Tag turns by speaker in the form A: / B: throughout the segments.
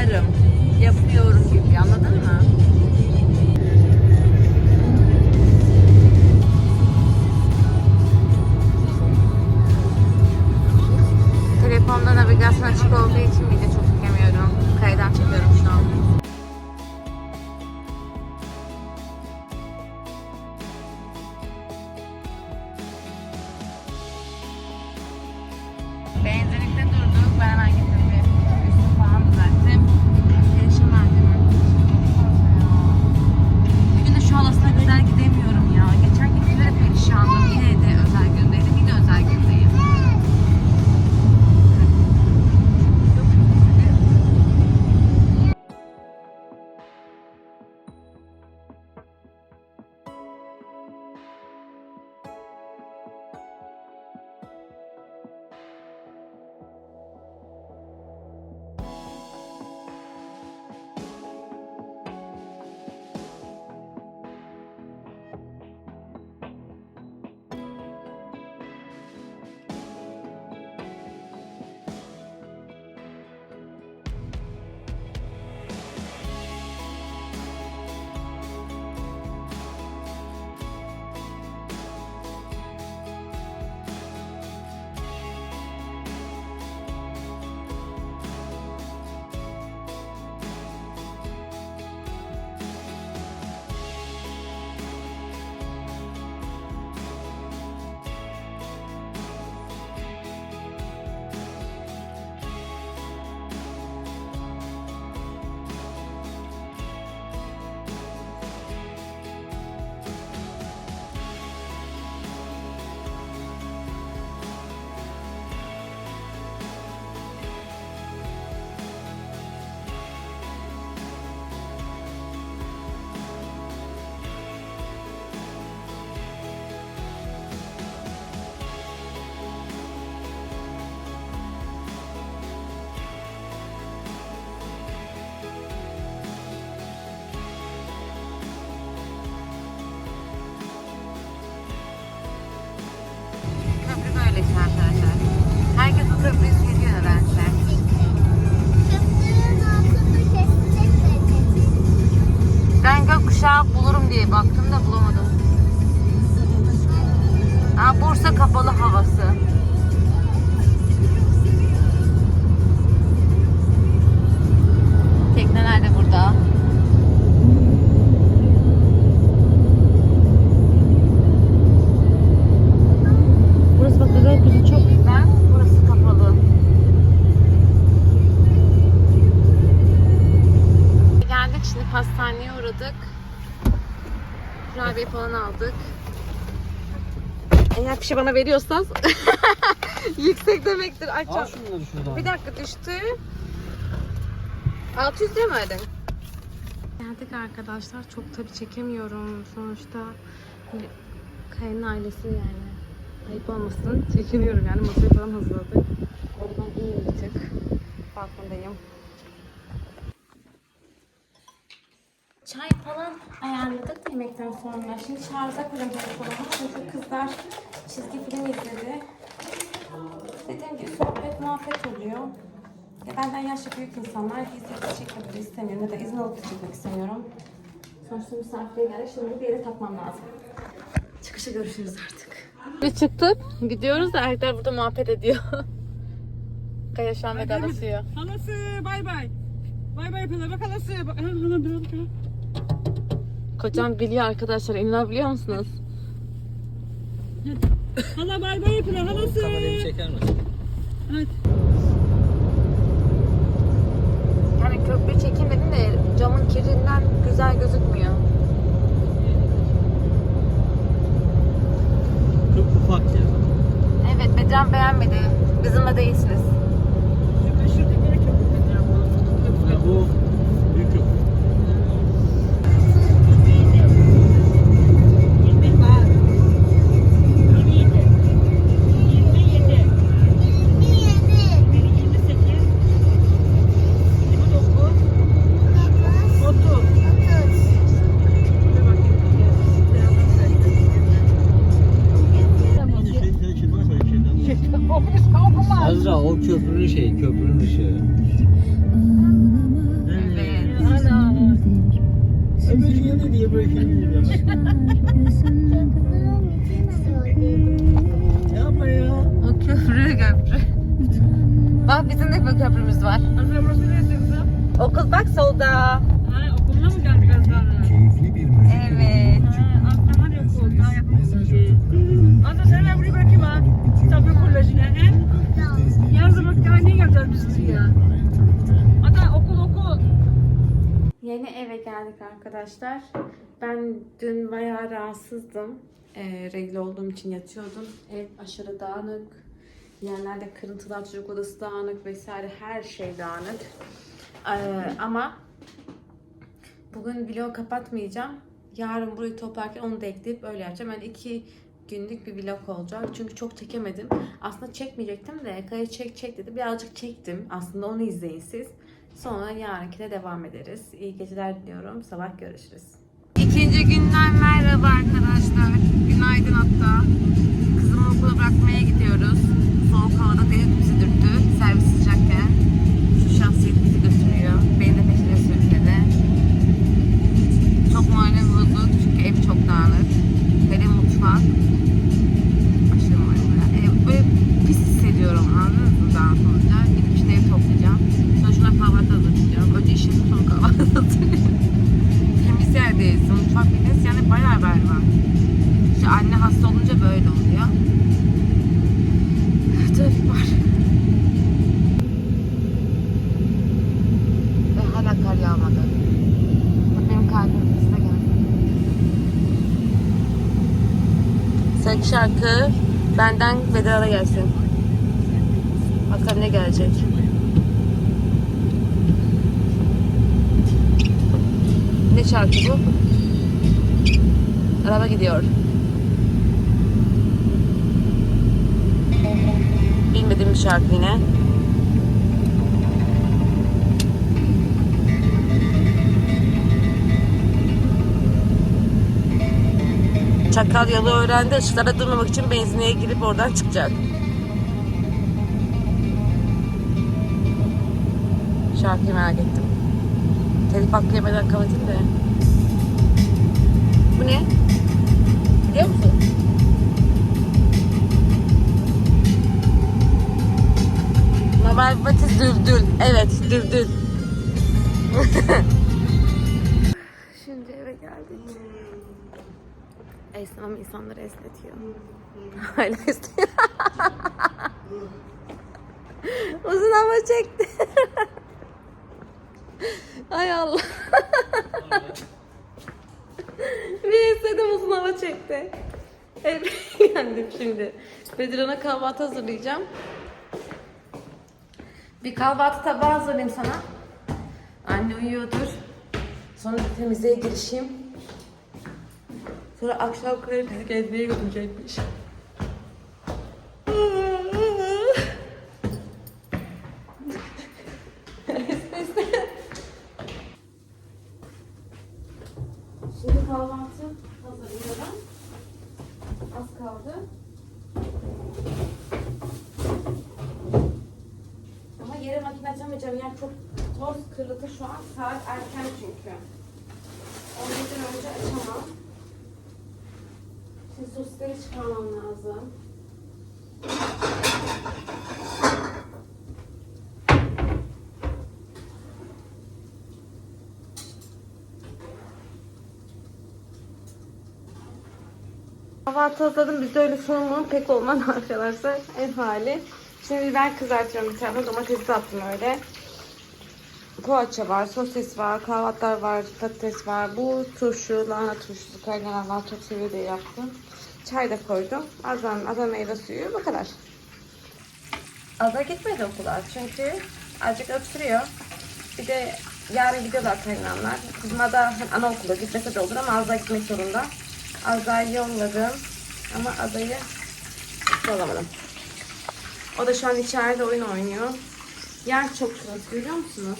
A: umarım için arkadaşlar. Herkes bu köprüyü seviyor nedense. Ben gökkuşağı bulurum diye baktım da bulamadım. Aa, Bursa kapalı havası. Tekneler de burada. Gökyüzü çok güzel. Burası kapalı. Geldik şimdi pastaneye uğradık. Kurabiye falan aldık. Eğer bir şey bana veriyorsanız yüksek demektir. Aç
B: Al şunları şuradan.
A: Bir dakika düştü. 600 lira mı ödedin? Geldik arkadaşlar. Çok tabii çekemiyorum. Sonuçta Kaya'nın ailesi yani. Ayıp olmasın. Çekiliyorum yani. Masayı falan hazırladık. Oradan iyiyim bir tık. Balkondayım. Çay falan ayarladık yemekten sonra. Şimdi şarja koyacağım telefonu. Çünkü kızlar çizgi film izledi. Dediğim gibi sohbet muhabbet oluyor. Ya benden yaşça büyük insanlar izleyip çekmek istemiyorum ya da izin alıp çekmek istemiyorum. Sonuçta misafire geldik. Şimdi bir yere takmam lazım. Çıkışta görüşürüz artık. Biz çıktık. Gidiyoruz da erkekler burada muhabbet ediyor. Kaya şu an vedalaşıyor.
C: Halası bay bay. Bay bay yapıyorlar. Bak halası. Bak hala hala bir bak.
A: Kocam biliyor arkadaşlar. Ünlü biliyor musunuz?
C: Hala bay bay yapıyorlar. Halası.
B: Kamerayı çeker misin?
C: Evet.
A: Yani köprü çekim dedim de camın kirinden güzel gözükmüyor.
B: Çok ufak ya.
A: Evet Bedran beğenmedi. Bizimle değilsiniz.
C: Şu şuradaki köprü
B: Ha, bu
A: köprümüz var.
C: Azra burası neresi kızım?
A: Okul bak solda.
C: Ha, okuluna mı geldik Azra'nın?
A: Evet.
C: Ha, Azra hadi okul. Daha yapalım bir şey. Azra sen ben burayı bırakayım ha. Sabri Koleji'ne. He? Yarın daha niye geleceğiz biz buraya? Ada okul okul.
A: Yeni eve geldik arkadaşlar. Ben dün bayağı rahatsızdım. Ee, regl olduğum için yatıyordum. Ev aşırı dağınık. Yerlerde kırıntılar, çocuk odası dağınık vesaire her şey dağınık. Ee, ama bugün vlog kapatmayacağım. Yarın burayı toplarken onu da ekleyip öyle yapacağım. Yani iki günlük bir vlog olacak. Çünkü çok çekemedim. Aslında çekmeyecektim de Kaya çek çek dedi. Birazcık çektim. Aslında onu izleyin siz. Sonra yarınkine devam ederiz. İyi geceler diliyorum. Sabah görüşürüz. İkinci günden merhaba arkadaşlar. Günaydın hatta. Kızımı okula bırakmaya gidiyoruz. Soğuk havada deniz bizi dürttü. Servis sıcakken. Şu şahsiyet bizi götürüyor. Beni de peşine sürükledi. Çok moralim bozuk çünkü ev çok dağınık. Hele mutfak. Aşırı moralim. Ev böyle hissediyorum anladınız dağınık olunca. Gidip işte toplayacağım. Sonra kahvaltı hazırlayacağım. Önce işim sonra kahvaltı hazırlayacağım. Temiz yerdeyiz. Mutfak bildiğiniz yani bayağı berbat. İşte anne hasta olunca böyle oluyor. Trafik var. Ve hala kar yağmadı. Bak benim kalbim hızla geldi. Sen şarkı Vedat'a gelsin. Bakalım ne gelecek. Ne şarkı bu? Araba gidiyor. Bilmediğim bir şarkı yine. Sakaryalı öğrendi. Işıklara durmamak için benzinliğe girip oradan çıkacak. Şarkıyı merak ettim. Telif hakkı yemeden kapatayım da. Bu ne? Biliyor musun? Mabel Batiz Dürdül. Evet, Dürdül. Esnaf insanları esnetiyor. Hala esnetiyor. Uzun hava çekti. Ay Allah. Bir esnedim uzun hava çekti. Eve geldim şimdi. Bedirhan'a kahvaltı hazırlayacağım. Bir kahvaltı tabağı hazırlayayım sana. Anne uyuyordur. Sonra temizliğe girişeyim. Sonra akşam kare gezmeye götürecekmiş. Şimdi kahvaltı hazırlayacağım. Az kaldı. Ama yere makine açamayacağım. Yani çok toz kırıldı şu an. Saat erken çünkü. 11'den önce açamam. Şimdi sosisleri çıkarmam lazım. Kahvaltı hazırladım. Bizde öyle sorumluluğum pek olmaz arkadaşlar. Ev hali. Şimdi biber kızartıyorum bir tane. Domatesi attım öyle. Poğaça var, sosis var, kahvaltılar var, patates var. Bu turşu, lahana turşusu, kaynayanlar çok seviyor yaptım. Çay da koydum. Azan, azan meyve suyu bu kadar. Ada gitmedi okula çünkü azıcık öksürüyor. Bir de yarın gidiyorlar kayınanlar. Bizim Ada hem anaokulu gitmese de olur ama Azra gitmek zorunda. Azra'yı yolladım ama Ada'yı yollamadım. O da şu an içeride oyun oynuyor. Yer çok kırık görüyor musunuz?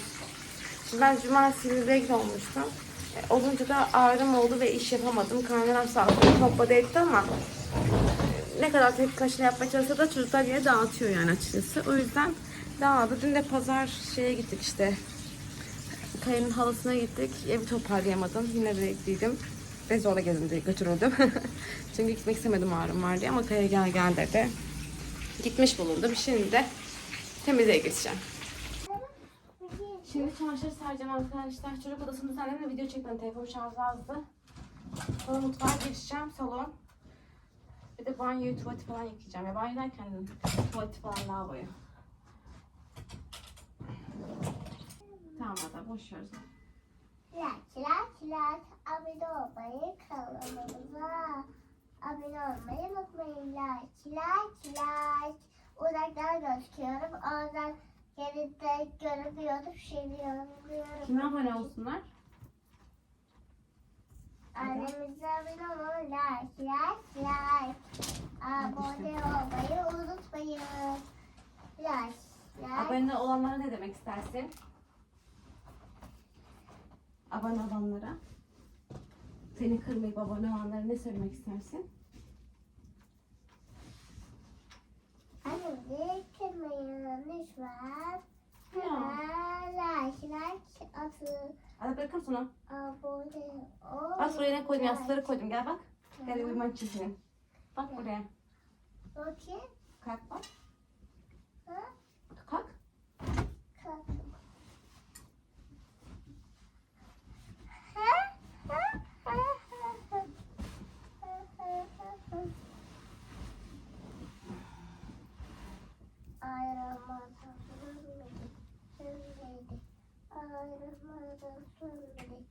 A: Şimdi ben cumartesi regle olmuştum. E, olunca da ağrım oldu ve iş yapamadım. Kaynanam sağ olsun topladı etti ama e, ne kadar tek kaşını yapmaya çalışsa da çocuklar yine dağıtıyor yani açıkçası. O yüzden dağıldı. Dün de pazar şeye gittik işte. Kayının halasına gittik. Evi toparlayamadım. Yine regliydim. Ve zorla gezdim diye götürüldüm. Çünkü gitmek istemedim ağrım var diye ama Kaya gel gel dedi. Gitmiş bulundum. Şimdi de temizliğe geçeceğim. Şimdi çamaşır sereceğim arkadaşlar. Çocuk odasında annemle video çekmedim. Telefon şarjı azdı. Sonra mutfağa geçeceğim. Salon. Bir de banyoyu, tuvaleti falan yıkayacağım. Ya banyo derken tuvaleti falan lavaboyu. Tamam hadi boş ver.
D: Like, like, like. Abone olmayı kanalımıza. Abone olmayı unutmayın. Like, like, like. Uzaktan gözüküyorum. Oradan geride görünüyorum. Seviyorum diyorum.
A: Kime abone olsunlar?
D: Annemize abone olun. Like, like, like. Abone olmayı unutmayın. Like, like.
A: Abone olanlara ne demek istersin? Abone olanlara. Seni kırmayıp abone olanlara ne söylemek istersin?
D: Kırmayın lütfen.
A: Ya.
D: Hemen like, like atın.
A: Hadi bırakır sana.
D: Abone ol.
A: Bak buraya ne koydum yastıkları koydum gel bak. Gel bir maç çizeyim. Bak buraya.
D: Bakayım.
A: Kalk bak.
D: Ayrılmadan sönmedi, sönmedi. Ayrılmadan sönmedi,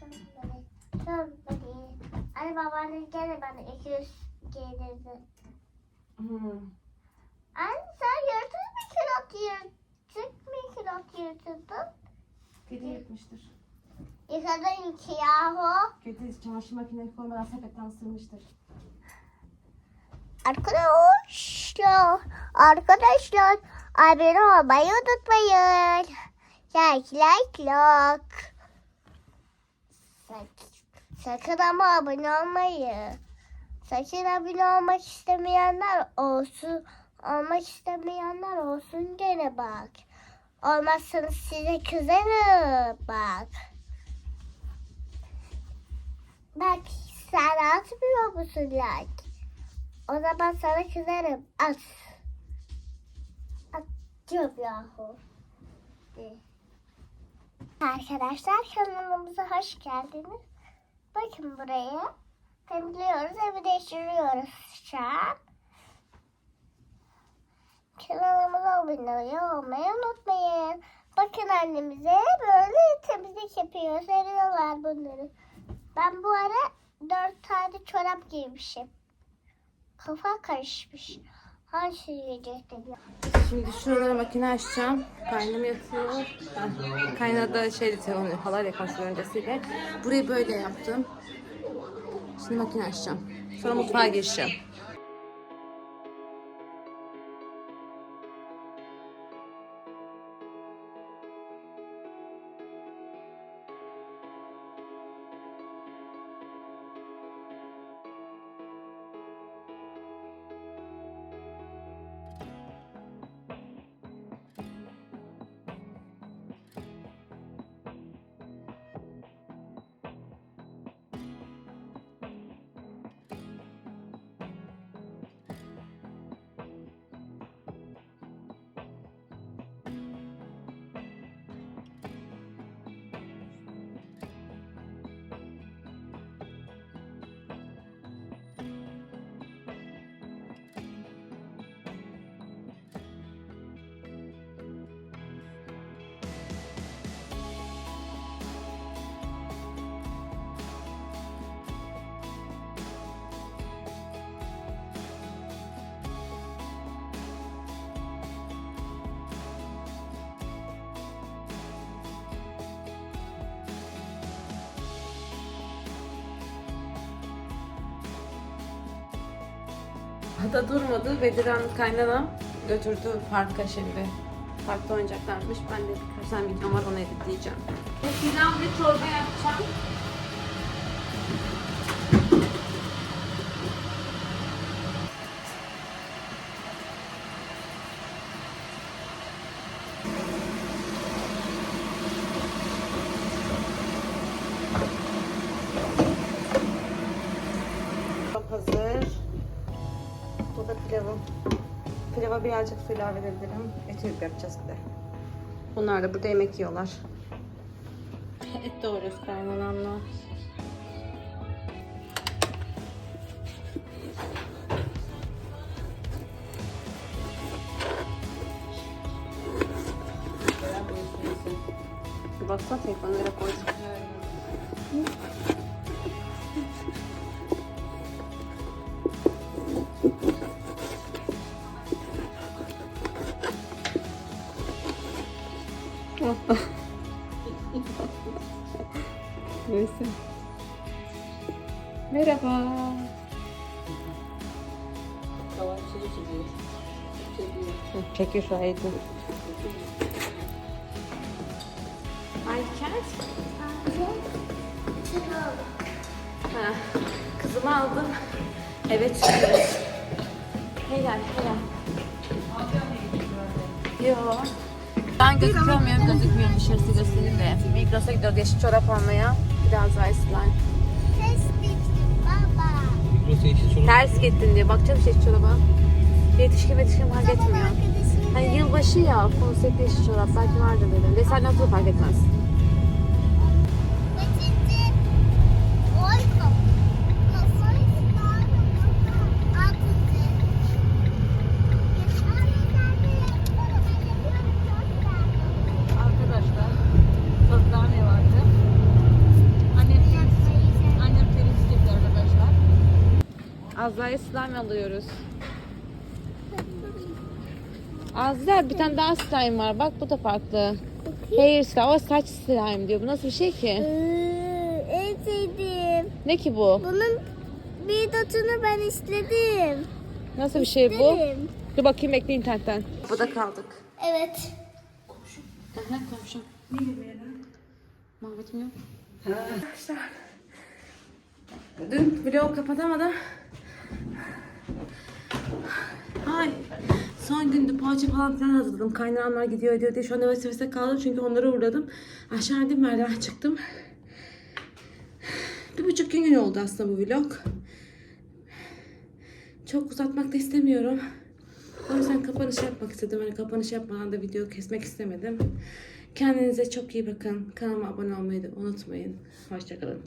D: sönmedi, sönmedi. Anne babaannem gene bana 200 gelirdi.
A: Hmm.
D: Anne sen yırtır mı kilot yırtık mı kilot yırtıldın?
A: Kedi yırtmıştır.
D: Yıkadın ki yahu.
A: Kedi çamaşır makinesi koymadan sepetten ısırmıştır.
D: Arkadaşlar, arkadaşlar abone olmayı unutmayın. Like, like, like. Sak- Sakın ama abone olmayı. Sakın abone olmak istemeyenler olsun. Olmak istemeyenler olsun gene bak. olmazsanız size kızarım. Bak. Bak sen atmıyor musun like? O zaman sana kızarım. At. Atıyorum yahu. Arkadaşlar kanalımıza hoş geldiniz. Bakın buraya. Temizliyoruz, evi değiştiriyoruz şu an. Kanalımıza abone olmayı unutmayın. Bakın annemize böyle temizlik yapıyor. Seriyorlar bunları. Ben bu ara dört tane çorap giymişim. Kafa karışmış. Hangi yiyecektim ya?
A: Şimdi şuralara makine açacağım. Kaynım yatıyor. Kaynadı şeydi telefonu halay yakasının öncesiyle. Burayı böyle yaptım. Şimdi makine açacağım. Sonra mutfağa gireceğim. Ada durmadı. Bediran kaynanam götürdü parka şimdi. Parkta oynayacaklarmış. Ben de birkaç tane videom var onu editleyeceğim. Pilav ve çorba yapacağım. Birazcık su ilave edebilirim. Et yapacağız bir de. Bunlar da burada yemek yiyorlar. Et doğruyoruz kaynanamla. Baksana telefonu nereye koydum. Şu ayeti. Ayket. Ha, kızımı aldım. Evet çıkıyoruz. Helal helal. Yo. Ben gözükmüyorum, gözükmüyorum dışarısı göstereyim de. Migros'a gidiyoruz yeşil çorap almaya. Biraz daha
D: baba.
B: Migros'a iki çorap.
A: Ters gittin diye. Bakacağım yeşil çoraba. Yetişkin yetişkin fark etmiyor. Hani yılbaşı ya, konseptli yeşil çorap. Belki vardır dedim. Olsa da fark etmez.
D: Kaçıncı? Oyko. Kafayı sıkarım. Altıncı.
C: Arkadaşlar tavuklar ne vardı? Annem, annem temizlik yapıyor arkadaşlar.
A: Azra'ya slime alıyoruz. Azra bir tane daha slime var. Bak bu da farklı. Hair slime. O saç slime diyor. Bu nasıl bir şey ki?
D: En sevdiğim.
A: Ne ki bu?
D: Bunun bir dotunu ben istedim.
A: Nasıl bir şey bu? Dur bakayım bekle internetten. Bu da kaldık.
D: Evet.
A: Aha komşum. Ne Muhabbetim yok. Arkadaşlar. Dün vlog kapatamadım. Ay. Son günde poğaça falan filan hazırladım. Kaynağımlar gidiyor ediyor diye şu anda vesvese kaldım. Çünkü onları uğradım. Aşağı indim merdiven çıktım. Bir buçuk gün oldu aslında bu vlog. Çok uzatmak da istemiyorum. O yüzden kapanış yapmak istedim. Hani kapanış yapmadan da video kesmek istemedim. Kendinize çok iyi bakın. Kanalıma abone olmayı da unutmayın. Hoşçakalın.